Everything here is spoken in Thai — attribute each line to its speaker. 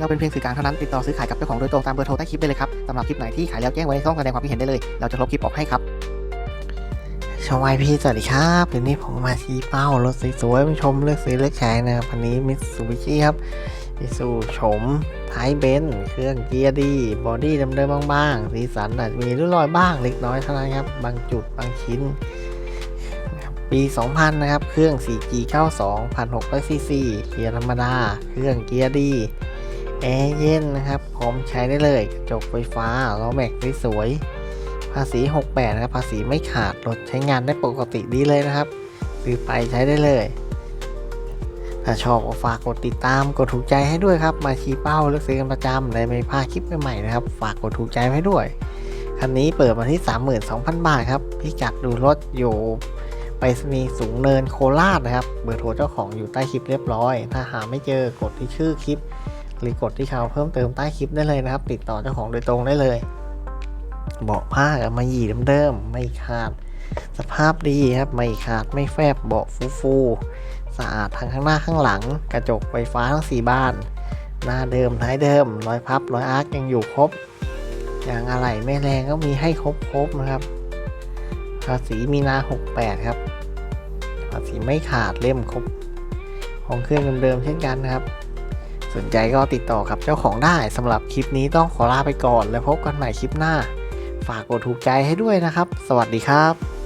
Speaker 1: เราเป็นเพียงสื่อกลางเท่านั้นติดต่อซื้อขายกับเจ้าของโดยตรงตามเบอร์โทรใต้คลิปได้เลยครับสำหรับคลิปไหนที่ขายแล้วแจ้งไว้ในช่องแสดงความคิดเห็นได้เลย เราจะลบคลิปออกให้ครับ
Speaker 2: ชาวไอพี่สวัสดีครับเดี๋ยวนี้ผมมาชี้เป้ารถสวยๆมาชมเลือกซื้อเลือกใช้นะครับวันนี้มิตซูบิชิครับมิสูชมท้ายเบนซ์เครื่องเกียร์ดีบอดี้เดิมๆบ้างๆสีสันอาจจะมีริ้วรอยบ้างเล็กน้อยเท่านั้นครับบางจุดบางชิ้นปี 2000 นะครับ เครื่อง 4G 92 1,600ซีซีเกียร์ธรรมดา เครื่องเกียร์ดี แอร์เย็นนะครับพร้อมใช้ได้เลยกระจกไฟฟ้าล้อแม็กซ์สวยภาษี 68 นะครับ ภาษีไม่ขาดรถใช้งานได้ปกติดีเลยนะครับ ซื้อไปใช้ได้เลย ถ้าชอบก็ฝากกดติดตาม กดถูกใจให้ด้วยครับ มาชี้เป้าเลือกซื้อกันประจำได้ไม่พลาดคลิปใหม่ๆนะครับ ฝากกดถูกใจให้ด้วย คันนี้เปิดมาที่ 32,000 บาทครับ พิกัดดูรถอยู่ไปรษณีย์สูงเนินโคราชนะครับ เบอร์โทรเจ้าของอยู่ใต้คลิปเรียบร้อย ถ้าหาไม่เจอกดที่ชื่อคลิป หรือกดที่เขาเพิ่มเติมใต้คลิปได้เลยนะครับ ติดต่อเจ้าของโดยตรงได้เลยเบาะผ้ากับมาหยีเดิมๆไม่ขาด สภาพดีครับ ไม่ขาดไม่แฟบเบาะฟูฟูๆสะอาดทั้งข้างหน้าข้างหลัง กระจกไฟฟ้าทั้งสี่บาน หน้าเดิมท้ายเดิมรอยพับรอยอาร์คยังอยู่ครบ อย่างอะไรไม่แรงก็มีให้ครบครบๆนะครับภาษีมีนา 68 ครับภาษีไม่ขาดเล่มครบ ของเครื่องเดิมๆเช่นกันนะครับ สนใจก็ติดต่อกับเจ้าของได้สำหรับคลิปนี้ต้องขอลาไปก่อน แล้วพบกันใหม่คลิปหน้า ฝากกดถูกใจให้ด้วยนะครับ สวัสดีครับ